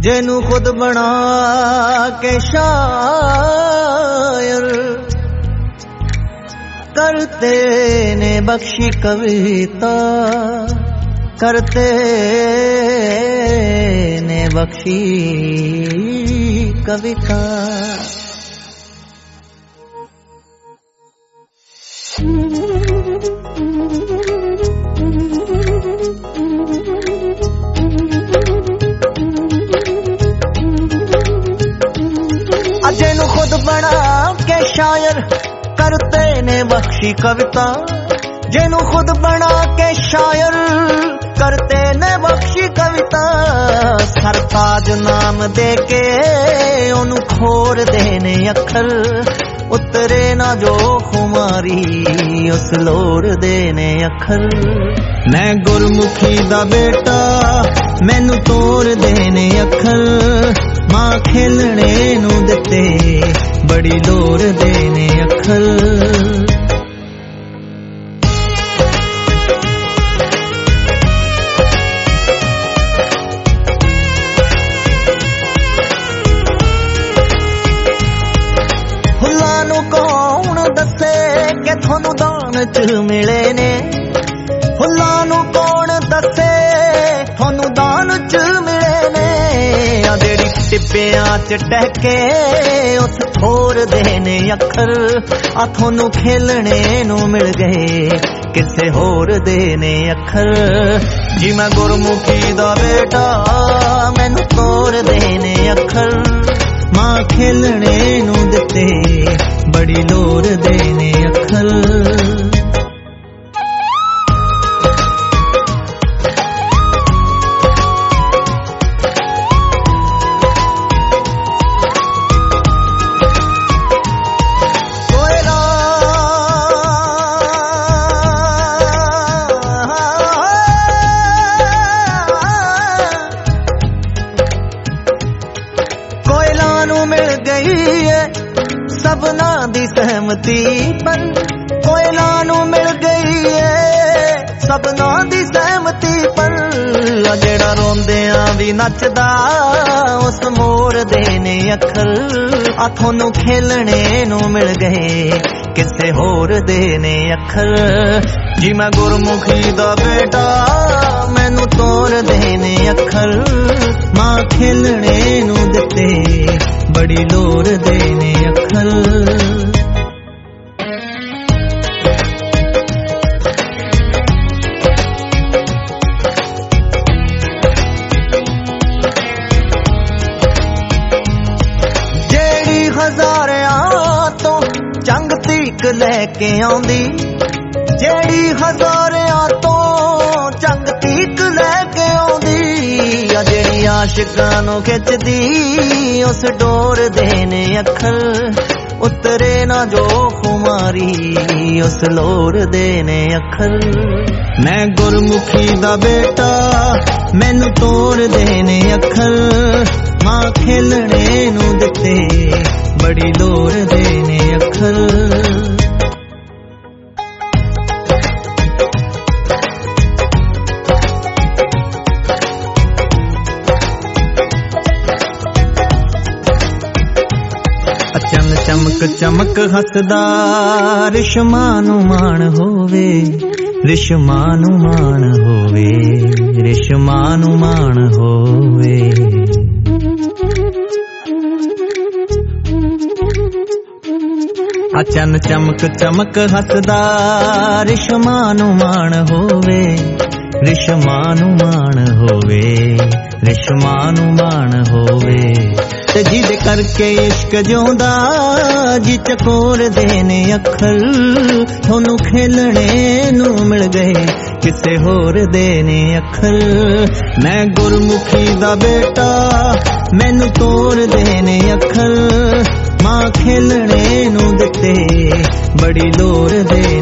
ਜਿਹਨੂੰ ਖੁਦ ਬਣਾ ਕੇ ਸ਼ਾਇਰ ਕਰਤੇ ਨੇ ਬਖਸ਼ੀ ਕਵਿਤਾ ਕਰਤੇ ਨੇ ਬਖਸ਼ੀ ਕਵਿਤਾ। ਕਰਤੇ ਨੇ ਬਖਸ਼ੀ ਕਵਿਤਾ, ਜਿਹਨੂੰ ਖੁਦ ਬਣਾ ਕੇ ਸ਼ਾਇਰ ਕਰਤੇ ਨੇ ਬਖਸ਼ੀ ਕਵਿਤਾ। ਸਰਤਾਜ ਨਾਮ ਦੇ ਕੇ ਉਹਨੂੰ ਖੋਰਦੇ ਨੇ ਅੱਖਰ, ਉਤਰੇ ਨਾ ਜੋ ਖੁਮਾਰੀ, ਉਸ ਲੋੜ ਦੇ ਨੇ ਅੱਖਰ। ਮੈਂ ਗੁਰਮੁਖੀ ਦਾ ਬੇਟਾ, ਮੈਨੂੰ ਤੋਰਦੇ ਨੇ ਅੱਖਰ। ਮਾਂ ਖੇਲਣੇ ਨੂੰ ਦਿੱਤੇ, ਬੜੀ ਲੋੜ ਚ ਮਿਲੇ ਨੇ। ਫੁੱਲਾਂ ਨੂੰ ਕੌਣ ਦੱਸੇ? ਤੁਹਾਨੂੰ ਦਾਨ ਚ ਮਿਲੇ ਨੇ। ਆ ਜਿਹੜੀ ਟਿੱਬਿਆਂ ਚ ਟਹਿਕੇ, ਉਸ ਥੋਰ ਦੇ ਨੇ ਅੱਖਰ। ਆ ਤੁਹਾਨੂੰ ਖੇਲਣੇ ਨੂੰ ਮਿਲ ਗਏ, ਕਿਸੇ ਹੋਰ ਦੇ ਨੇ ਅੱਖਰ। ਜੀ ਮੈਂ ਗੁਰਮੁਖੀ ਦਾ ਬੇਟਾ, ਮੈਨੂੰ ਤੋਰ ਦੇ ਨੇ ਅੱਖਰ। ਮਾਂ ਖੇਲਣੇ ਨੂੰ ਦਿੱਤੇ, ਬੜੀ ਲੋੜ ਦੇ ਨੇ ਅੱਖਰ। ਸਭਨਾ ਦੀ ਸਹਿਮਤੀ ਪਰ ਕੋਇਲਾ ਨੂੰ ਮਿਲ ਗਈ ਏ। ਸਭਨਾ ਦੀ ਸਹਿਮਤੀ ਪਰ ਜਿਹੜਾ ਰੋਂਦਿਆਂ ਵੀ ਨੱਚਦਾ, ਉਸ ਮੋਰ ਦੇ ਨੇ ਅੱਖਰ। ਆ ਤੁਹਾਨੂੰ ਖੇਲਣੇ ਨੂੰ ਮਿਲ ਗਏ, ਕਿਸੇ ਹੋਰ ਦੇ ਨੇ ਅੱਖਰ। ਜੀ ਮੈਂ ਗੁਰਮੁਖੀ ਦਾ ਬੇਟਾ, ਮੈਨੂੰ ਤੋਰ ਦੇ ਨੇ ਅੱਖਰ। ਮਾਂ ਖੇਲਣੇ ਨੂੰ ਦਿੱਤੇ, ਬੜੀ ਲੋੜ ਦੇ ਨੇ ਅੱਖਰ ਜਿਹੜੀ ਹਜ਼ਾਰਿਆਂ ਤੋਂ ਜੰਗ ਤੀਕ ਲੈ ਕੇ ਆਉਂਦੀ ਜਿਹੜੀ ਹਜ਼ਾਰਿਆਂ ਤੋਂ ਆਸ਼ਿਕਾਂ ਨੂੰ ਖਿੱਚਦੀ, ਉਸ ਡੋਰ ਦੇ ਨੇ ਅੱਖਰ। ਉਤਰੇ ਨਾ ਜੋ ਖੁਮਾਰੀ, ਉਸ ਲੋਰ ਦੇ ਨੇ ਅੱਖਰ। ਮੈਂ ਗੁਰਮੁਖੀ ਦਾ ਬੇਟਾ, ਮੈਨੂੰ ਤੋਰ ਦੇ ਨੇ ਅੱਖਰ। ਮਾਂ ਖੇਲਣੇ ਨੂੰ ਦਿੱਤੇ, ਬੜੀ ਲੋੜ ਦੇ ਨੇ ਚਮਕ ਚਮਕ ਹੱਸਦਾ ਰਿਸ਼ਮਾ ਨੂੰ ਮਾਣ ਹੋਵੇ ਰਿਸ਼ਮਾ ਨੂੰ ਮਾਣ ਹੋਵੇ ਰਿਸ਼ਮਾ ਨੂੰ ਮਾਣ ਹੋਵੇ। ਅਚਨ ਚਮਕ ਚਮਕ ਹੱਸਦਾ ਰਿਸ਼ਮਾ ਨੂੰ ਮਾਣ ਹੋਵੇ ਰਿਸ਼ਮਾਂ ਨੂੰ ਮਾਣ ਹੋਵੇ ਰਿਸ਼ਮਾ ਨੂੰ ਮਾਣ ਹੋਵੇ। ਤੇ ਜਿਹਦੇ ਕਰਕੇ ਇਸ਼ਕ ਜਿਉਂਦਾ ਜੀ ਚਕੋਰ ਦੇ ਨੇ ਅੱਖਰ, ਤੁਹਾਨੂੰ ਖੇਲਣੇ ਨੂੰ ਮਿਲ ਗਏ, ਕਿਸੇ ਹੋਰ ਦੇ ਨੇ ਅੱਖਰ। ਮੈਂ ਗੁਰਮੁਖੀ ਦਾ ਬੇਟਾ, ਮੈਨੂੰ ਤੋਰ ਦੇ ਨੇ ਅੱਖਰ। ਮਾਂ ਖੇਲਣੇ ਨੂੰ ਦਿੱਤੇ, ਬੜੀ ਲੋੜ ਦੇ